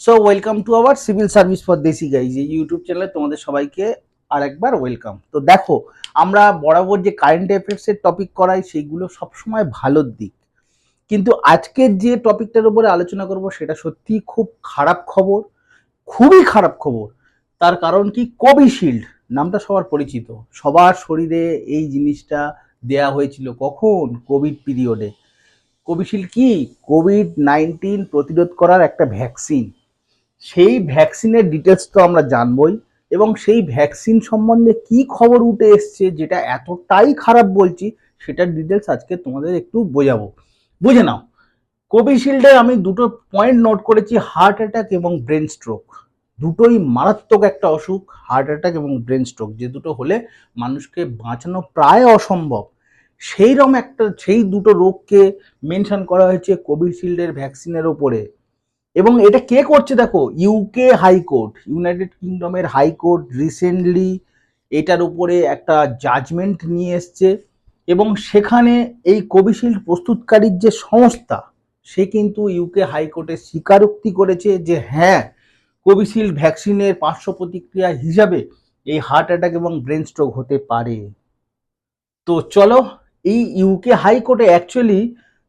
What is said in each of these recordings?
So welcome to our civil service for desi guys এই YouTube চ্যানেলে তোমাদের সবাইকে আরেকবার ওয়েলকাম তো দেখো, আমরা বরাবর যে কারেন্ট অ্যাফেয়ার্সের টপিক করাই সেইগুলো সবসময় ভালোর দিক। কিন্তু আজকের যে টপিকটার উপরে আলোচনা করব, সেটা সত্যি খুব খারাপ খবর, খুবই খারাপ খবর। তার কারণ কি? কোভিশিল্ড নামটা সবার পরিচিত। সবার শরীরে এই জিনিসটা দেয়া হয়েছিল কখন? কোভিড পিরিয়ডে কোভিশিল্ড কি? কোভিড নাইন্টিন প্রতিরোধ করার একটা ভ্যাকসিন সেই ভ্যাকসিনের ডিটেলস তো আমরা জানবই এবং সেই ভ্যাকসিন সম্বন্ধে কি খবর উঠে এসছে যেটা এতটাই খারাপ বলছি সেটার ডিটেলস আজকে তোমাদের একটু বোঝাবো। বুঝে নাও, কোভিশিল্ডে আমি দুটো পয়েন্ট নোট করেছি হার্ট অ্যাটাক এবং ব্রেন স্ট্রোক দুটোই মারাত্মক একটা অসুখ হার্ট অ্যাটাক এবং ব্রেন স্ট্রোক যে দুটো হলে মানুষকে বাঁচানো প্রায় অসম্ভব। সেই রকম একটা, সেই দুটো রোগকে মেনশন করা হয়েছে কোভিশিল্ডের ভ্যাকসিনের ওপরে। এবং এটা কে করছে দেখো? ইউকে হাইকোর্ট ইউনাইটেড কিংডমের হাইকোর্ট রিসেন্টলি এটার উপরে একটা জাজমেন্ট নিয়ে এসছে এবং সেখানে এই কোভিশিল্ড প্রস্তুতকারীর যে সংস্থা, সে কিন্তু ইউকে হাইকোর্টে স্বীকারোক্তি করেছে যে হ্যাঁ কোভিশিল্ড ভ্যাকসিনের পার্শ্ব প্রতিক্রিয়া হিসাবে এই হার্ট অ্যাটাক এবং ব্রেন স্ট্রোক হতে পারে। তো চলো, এই ইউকে হাইকোর্টে অ্যাকচুয়ালি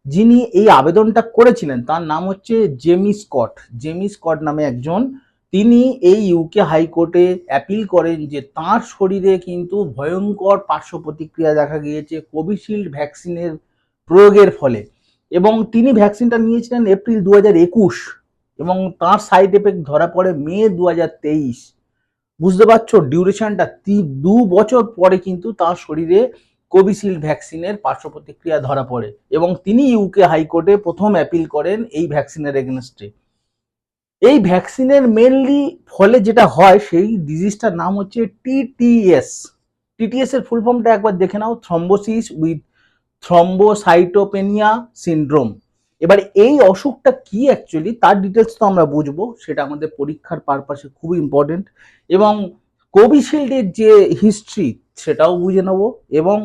যিনি এই আবেদনটা করেছিলেন, তার নাম হচ্ছে জেমি স্কট। জেমি স্কট নামে একজন। তিনি এই ইউকে হাইকোর্টে অ্যাপিল করেন যে তার শরীরে কিন্তু ভয়ঙ্কর পার্শ্ব প্রতিক্রিয়া দেখা গিয়েছে কোভিশিল্ড ভ্যাকসিনের প্রয়োগের ফলে। এবং তিনি ভ্যাকসিনটা নিয়েছিলেন এপ্রিল দু একুশ এবং তার সাইড এফেক্ট ধরা পড়ে মে দু তেইশ। বুঝতে পারছ ডিউরেশনটা দু বছর পরে কিন্তু তার শরীরে কোভিশিল্ড ভ্যাকসিনের পার্শ্ব প্রতিক্রিয়া ধরা পড়ে এবং তিনি ইউকে হাইকোর্টে প্রথম অ্যাপিল করেন এই ভ্যাকসিনের এগেনস্টে এই ভ্যাকসিনের মেনলি ফলে যেটা হয়, সেই ডিজিজটার নাম হচ্ছে টিটিএস টিটিএস এর ফুল ফর্মটা একবার দেখে নাও থ্রম্বোসিস উইথ থ্রম্বোসাইটোপেনিয়া সিনড্রোম এবার এই অসুখটা কি অ্যাকচুয়ালি তার ডিটেলস তো আমরা বুঝব, সেটা আমাদের পরীক্ষার পারপাসে খুবই ইম্পর্টেন্ট এবং কোভিশিল্ডের যে হিস্ট্রি সেটাও বুঝে নেব এবং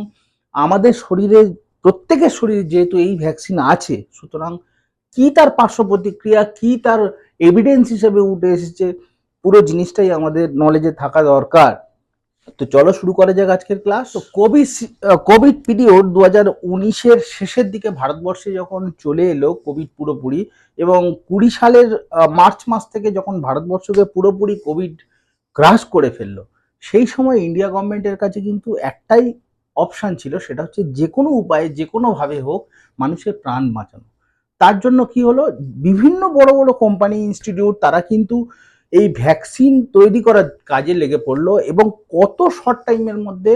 আমাদের শরীরে, প্রত্যেকের শরীরে যেহেতু এই ভ্যাকসিন আছে, সুতরাং কি তার পার্শ্ব প্রতিক্রিয়া, কি তার এভিডেন্স হিসেবে উঠে এসেছে, পুরো জিনিসটাই আমাদের নলেজে থাকা দরকার। তো চলো শুরু করা যাক আজকের ক্লাস তো কোভিড কোভিড পিরিয়ড দু হাজার উনিশের শেষের দিকে ভারতবর্ষে যখন চলে এলো কোভিড পুরোপুরি, এবং কুড়ি সালের মার্চ মাস থেকে যখন ভারতবর্ষকে পুরোপুরি কোভিড গ্রাস করে ফেলল। সেই সময় ইন্ডিয়া গভর্নমেন্টের কাছে কিন্তু একটাই অপশান ছিল, সেটা হচ্ছে যে কোনো উপায়ে, যে কোনোভাবে হোক মানুষের প্রাণ বাঁচানো। তার জন্য কি হলো? বিভিন্ন বড় বড় কোম্পানি ইনস্টিটিউট তারা কিন্তু এই ভ্যাকসিন তৈরি করার কাজে লেগে পড়ল এবং কত শর্ট টাইমের মধ্যে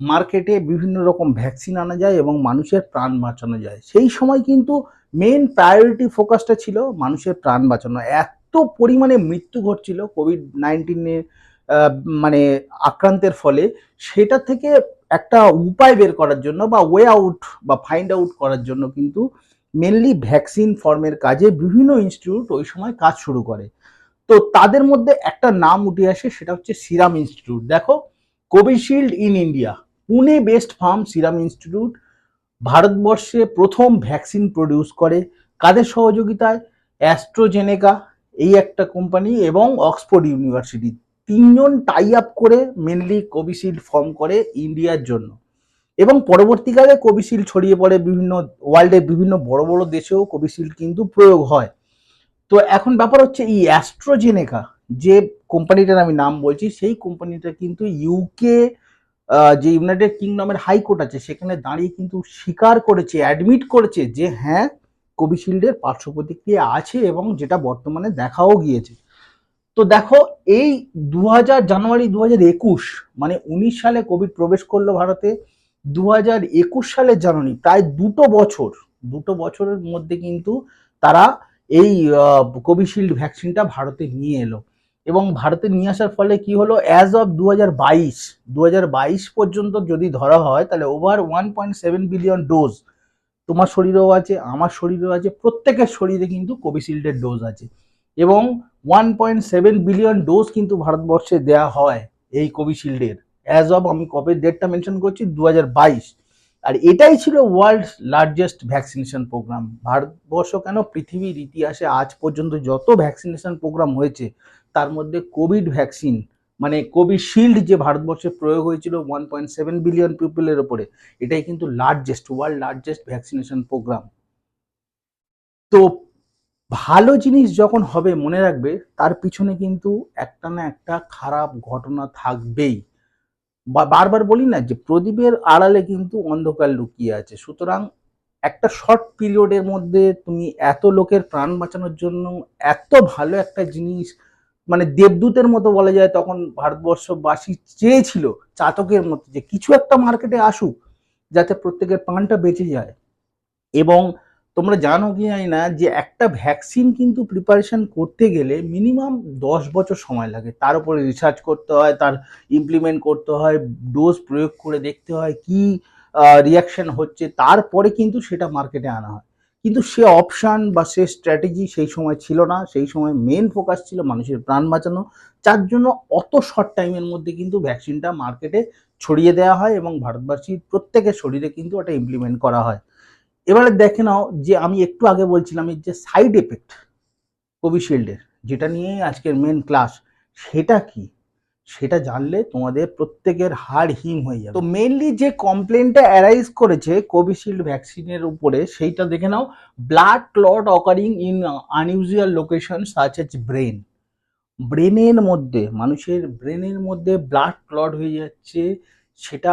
মার্কেটে বিভিন্ন রকম ভ্যাকসিন আনা যায় এবং মানুষের প্রাণ বাঁচানো যায়। সেই সময় কিন্তু মেন প্রায়োরিটি ফোকাসটা ছিল মানুষের প্রাণ বাঁচানো। এত পরিমাণে মৃত্যু ঘটছিল কোভিড নাইন্টিনের মানে আক্রান্তের ফলে, সেটা থেকে একটা উপায় বের করার জন্য বা ওয়ে আউট বা ফাইন্ড আউট করার জন্য কিন্তু মেনলি ভ্যাকসিন ফর্মের কাজে বিভিন্ন ইনস্টিটিউট ওই সময় কাজ শুরু করে। তো তাদের মধ্যে একটা নাম উঠে আসে, সেটা হচ্ছে সিরাম ইনস্টিটিউট দেখো Covishield in India Pune based firm serum institute ভারতবর্ষে প্রথম ভ্যাকসিন প্রডিউস করে। কাদের সহযোগিতায়? অ্যাস্ট্রোজেনেকা এই একটা কোম্পানি এবং অক্সফোর্ড ইউনিভার্সিটি তিনজন টাই আপ করে মেনলি কোভিশিল্ড ফর্ম করে ইন্ডিয়ার জন্য। এবং পরবর্তীকালে কোভিশিল্ড ছড়িয়ে পড়ে বিভিন্ন ওয়ার্ল্ডের বিভিন্ন বড় বড় দেশেও কোভিশিল্ড কিন্তু প্রয়োগ হয়। তো এখন ব্যাপার হচ্ছে এই অ্যাস্ট্রোজেনেকা যে কোম্পানিটার আমি নাম বলছি, সেই কোম্পানিটা কিন্তু ইউকে যে ইউনাইটেড কিংডমের হাইকোর্ট আছে, সেখানে দাঁড়িয়ে কিন্তু স্বীকার করেছে অ্যাডমিট করেছে যে হ্যাঁ কোভিশিল্ডের পার্শ্ব প্রতিক্রিয়া আছে এবং যেটা বর্তমানে দেখাও গিয়েছে। তো দেখো, এই দু হাজার জানুয়ারি দু একুশ মানে উনিশ সালে কোভিড প্রবেশ করল ভারতে দু হাজার একুশ সালের জানুয়ারি, প্রায় দুটো বছর, দুটো বছরের মধ্যে কিন্তু তারা এই কোভিশিল্ড ভ্যাকসিনটা ভারতে নিয়ে এলো। এবং ভারতে নিয়ে আসার ফলে কি হলো অ্যাজ অফ দু হাজার বাইশ দু হাজার বাইশ পর্যন্ত যদি ধরা হয়, তাহলে over one point seven billion dose তোমার শরীরেও আছে, আমার শরীরেও আছে, প্রত্যেকের শরীরে কিন্তু কোভিশিল্ডের ডোজ আছে। এবং one point seven billion dose কিন্তু ভারতবর্ষে দেয়া হয় এই কোভিশিল্ডের। অ্যাজ অব আমি কবে ডেটটা মেনশন করছি দু হাজার বাইশ। আর এটাই ছিল world largest vaccination programme Bharatvarsha কেন পৃথিবীর ইতিহাসে আজ পর্যন্ত যত ভ্যাকসিনেশন প্রোগ্রাম হয়েছে, তার মধ্যে কোভিড ভ্যাকসিন মানে কোভিশিল্ড যে ভারতবর্ষে প্রয়োগ হয়েছিল ওয়ান পয়েন্ট সেভেন বিলিয়ন পিপলের ওপরে, এটাই কিন্তু largest world largest vaccination programme তো ভালো জিনিস যখন হবে, মনে রাখবে, তার পিছনে কিন্তু একটা না একটা খারাপ ঘটনা থাকবেই। বারবার বলি না যে প্রদীপের আড়ালে কিন্তু অন্ধকার লুকিয়ে আছে। সুতরাং একটা শর্ট পিরিয়ডের মধ্যে তুমি এত লোকের প্রাণ বাঁচানোর জন্য এত ভালো একটা জিনিস মানে দেবদূতের মতো বলা যায় তখন ভারতবর্ষবাসী চেয়েছিল চাতকের মতো যে কিছু একটা মার্কেটে আসুক, যাতে প্রত্যেকের প্রাণটা বেঁচে যায়। এবং তোমরা জানো কি জানি না যে একটা ভ্যাকসিন কিন্তু প্রিপারেশন করতে গেলে মিনিমাম দশ বছর সময় লাগে। তার উপরে রিসার্চ করতে হয়, তার ইমপ্লিমেন্ট করতে হয় ডোজ প্রয়োগ করে দেখতে হয় কি রিয়াকশন হচ্ছে। তারপরে কিন্তু সেটা মার্কেটে আনা হয়। কিন্তু সে অপশান বা সে স্ট্র্যাটেজি সেই সময় ছিল না। সেই সময় মেন ফোকাস ছিল মানুষের প্রাণ বাঁচানো। যার জন্য অত শর্ট টাইমের মধ্যে কিন্তু ভ্যাকসিনটা মার্কেটে ছড়িয়ে দেওয়া হয় এবং ভারতবাসীর প্রত্যেকের শরীরে কিন্তু ওটা ইমপ্লিমেন্ট করা হয়। এবারে দেখে নাও যে আমি একটু আগে বলছিলাম এর যে সাইড এফেক্ট কোভিশিল্ডের, যেটা নিয়ে আজকের মেন ক্লাস সেটা কি? সেটা জানলে তোমাদের প্রত্যেকের হাড় হিম হয়ে যাবে। তো মেনলি যে কমপ্লেনটা অ্যারাইজ করেছে কোভিশিল্ড ভ্যাকসিনের উপরে, সেইটা দেখে নাও। Blood clot occurring in unusual location such as brain ব্রেনের মধ্যে, মানুষের ব্রেনের মধ্যে ব্লাড ক্লট হয়ে যাচ্ছে, সেটা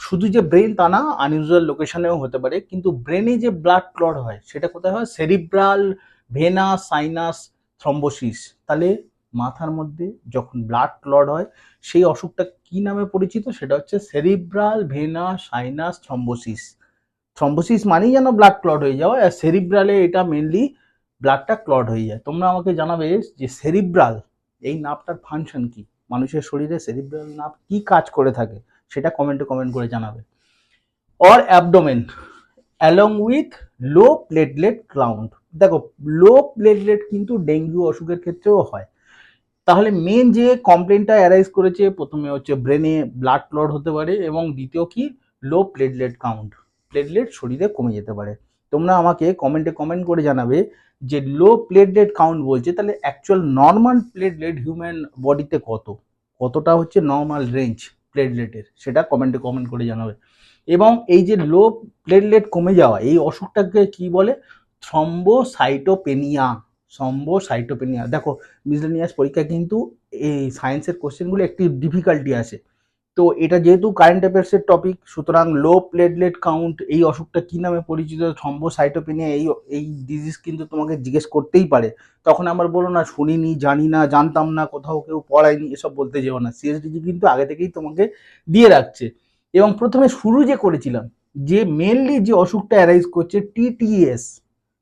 শুধু যে ব্রেন তা না আনইউজুয়াল লোকেশনেও হতে পারে, কিন্তু ব্রেনে যে ব্লাড ক্লট হয়, সেটা কোথায় হয়? সেরিব্রাল ভেনা সাইনাস থ্রম্বোসিস তাহলে মাথার মধ্যে যখন ব্লাড ক্লড হয়, সেই অসুখটা কি নামে পরিচিত? সেটা হচ্ছে cerebral vena sinus thrombosis thrombosis মানেই যেন ব্লাড ক্লড হয়ে যাওয়া, আর সেরিব্রালে এটা মেনলি ব্লাডটা ক্লড হয়ে যায়। তোমরা আমাকে জানাবে যে সেরিব্রাল এই নাপটার ফাংশন কি? মানুষের শরীরে সেরিব্রাল নাপ কি কাজ করে থাকে? সেটা কমেন্টে কমেন্ট করে জানাবে। Or abdomen along with low platelet count দেখো লো প্লেটলেট কিন্তু ডেঙ্গু অসুখের ক্ষেত্রেও হয়। তাহলে মেন যে কমপ্লেনটা অ্যারাইজ করেছে, প্রথমে হচ্ছে ব্রেনে ব্লাড ক্লট হতে পারে এবং দ্বিতীয় কি? লো প্লেটলেট কাউন্ট প্লেটলেট শরীরে কমে যেতে পারে। তোমরা আমাকে কমেন্টে কমেন্ট করে জানাবে যে লো প্লেটলেট কাউন্ট বলছে, তাহলে অ্যাকচুয়াল নর্মাল প্লেটলেট হিউম্যান বডিতে কত? কতটা হচ্ছে নর্মাল রেঞ্জ প্লেটলেটের সেটা কমেন্টে কমেন্ট করে জানাবে। এবং এই যে লো প্লেটলেট কমে যাওয়া, এই অসুখটাকে কি বলে? থ্রম্বোসাইটোপেনিয়া থ্রম্বোসাইটোপেনিয়া দেখো মিসলেনিয়াস পরীক্ষায় কিন্তু এই সায়েন্সের কোশ্চেনগুলো একটি ডিফিকাল্টি আছে। তো এটা যেহেতু কারেন্ট অ্যাফেয়ার্সের টপিক সুতরাং লো প্লেটলেট কাউন্ট এই অসুখটা কী নামে পরিচিত? থ্রম্বোসাইটোপেনিয়া এই এই ডিজিজ কিন্তু তোমাকে জিজ্ঞেস করতেই পারে। তখন আমার বলো না, শুনিনি, জানি না, জানতাম না, কোথাও কেউ পড়ায়নি, এসব বলতে যেও না। সিএসডিজি কিন্তু আগে থেকেই তোমাকে দিয়ে রাখছে। এবং প্রথমে শুরু যে করেছিলাম, যে মেনলি যে অসুখটা অ্যারাইজ করছে টিটিএস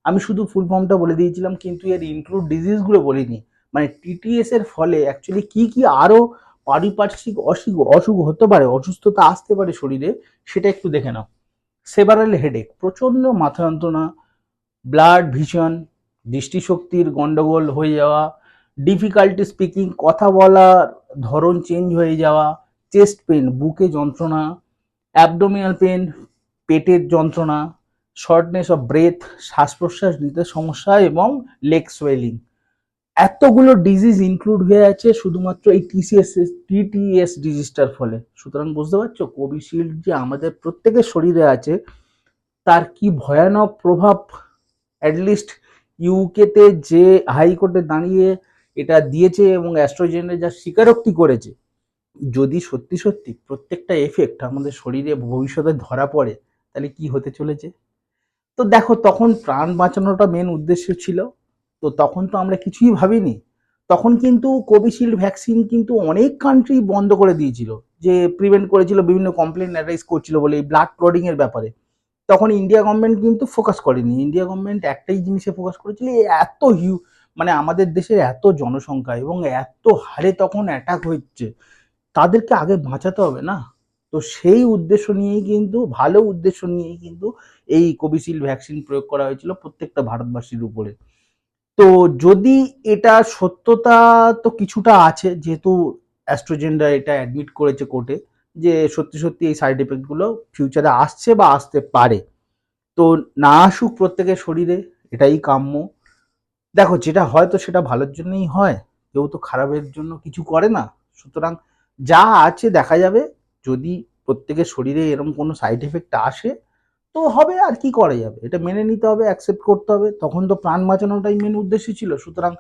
আমি শুধু ফুল ফর্মটা বলে দিয়েছিলাম, কিন্তু এর ইনক্লুড ডিজিজগুলো বলিনি। মানে টিটিএস এর ফলে অ্যাকচুয়ালি কি কি আরও পারিপার্শ্বিক অসুখ অসুখ হতে পারে, অসুস্থতা আসতে পারে শরীরে, সেটা একটু দেখে নাও। সেভারাল হেডেক প্রচণ্ড মাথা যন্ত্রণা ব্লাড ভিশন দৃষ্টিশক্তির গন্ডগোল হয়ে যাওয়া ডিফিকাল্টি স্পিকিং কথা বলার ধরন চেঞ্জ হয়ে যাওয়া চেস্ট পেন বুকে যন্ত্রণা অ্যাবডোমিনাল পেন পেটের যন্ত্রণা শর্টনেস অফ ব্রেথ শ্বাস প্রশ্বাস নিতে সমস্যা এবং লেগ সোয়েলিং এতগুলো ডিজিজ ইনক্লুড হয়ে আছে শুধুমাত্র এই টিসিএস টিটিএস ডিজিজটার ফলে। সুতরাং বুঝতে পারছ কোভিশিল্ড যে আমাদের প্রত্যেকের শরীরে আছে, তার কি ভয়ানক প্রভাব? অ্যাটলিস্ট ইউকেতে যে হাইকোর্টে দাঁড়িয়ে এটা দিয়েছে এবং অ্যাস্ট্রোজেনের যা স্বীকারোক্তি করেছে, যদি সত্যি সত্যি প্রত্যেকটা এফেক্ট আমাদের শরীরে ভবিষ্যতে ধরা পড়ে, তাহলে কি হতে চলেছে? তো দেখো, তখন প্রাণ বাঁচানোটা মেন উদ্দেশ্য ছিল। তো তখন তো আমরা কিছুই ভাবিনি। তখন কিন্তু কোভিশিল্ড ভ্যাকসিন কিন্তু অনেক কান্ট্রি বন্ধ করে দিয়েছিল। যে প্রিভেন্ট করেছিল, বিভিন্ন কমপ্লেন অ্যারাইজ করছিল বলে, এই ব্লাড ক্লডিং এর ব্যাপারে। তখন ইন্ডিয়া গভর্নমেন্ট কিন্তু ফোকাস করেনি। ইন্ডিয়া গভর্নমেন্ট একটাই জিনিসে ফোকাস করেছিল এত হিউ মানে আমাদের দেশের এত জনসংখ্যা এবং এত হারে তখন অ্যাটাক হচ্ছে, তাদেরকে আগে বাঁচাতে হবে না? তো সেই উদ্দেশ্য নিয়েই কিন্তু, ভালো উদ্দেশ্য নিয়েই কিন্তু এই কোভিশিল্ড ভ্যাকসিন প্রয়োগ করা হয়েছিল প্রত্যেকটা ভারতবাসীর উপরে। তো যদি এটা সত্যতা তো কিছুটা আছে, যেহেতু অ্যাস্ট্রোজেনরা এটা অ্যাডমিট করেছে কোর্টে, যে সত্যি সত্যি এই সাইড এফেক্টগুলো ফিউচারে আসছে বা আসতে পারে। তো না আসুক প্রত্যেকের শরীরে, এটাই কাম্য। দেখো, যেটা হয় তো সেটা ভালোর জন্যই হয়, কেউ তো খারাপের জন্য কিছু করে না। সুতরাং যা আছে দেখা যাবে যদি প্রত্যেকের শরীরে এরকম কোনো সাইড এফেক্ট আসে, তো হবে আর কি করা যাবে? এটা মেনে নিতে হবে অ্যাকসেপ্ট করতে হবে। তখন তো প্রাণ বাঁচানোটাই মেন উদ্দেশ্য ছিল। সুতরাং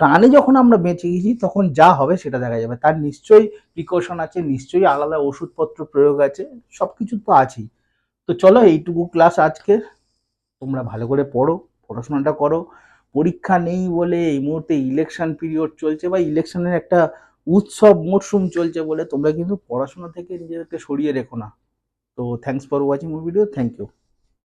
প্রাণে যখন আমরা বেঁচে গেছি তখন যা হবে সেটা দেখা যাবে। তার নিশ্চয়ই প্রিকশন আছে, নিশ্চয়ই আলাদা ওষুধপত্র প্রয়োগ আছে সব কিছু তো আছেই। তো চলো এইটুকু ক্লাস আজকে তোমরা ভালো করে পড়ো, পড়াশোনাটা করো। পরীক্ষা নেই বলে এই মুহূর্তে ইলেকশন পিরিয়ড চলছে বা ইলেকশনের একটা উৎসব মরশুম চলছে বলে তোমরা কিন্তু পড়াশোনা থেকে নিজেদেরকে সরিয়ে রেখো না। তো থ্যাংকস ফর ওয়াচিং মুভিডিও থ্যাংক ইউ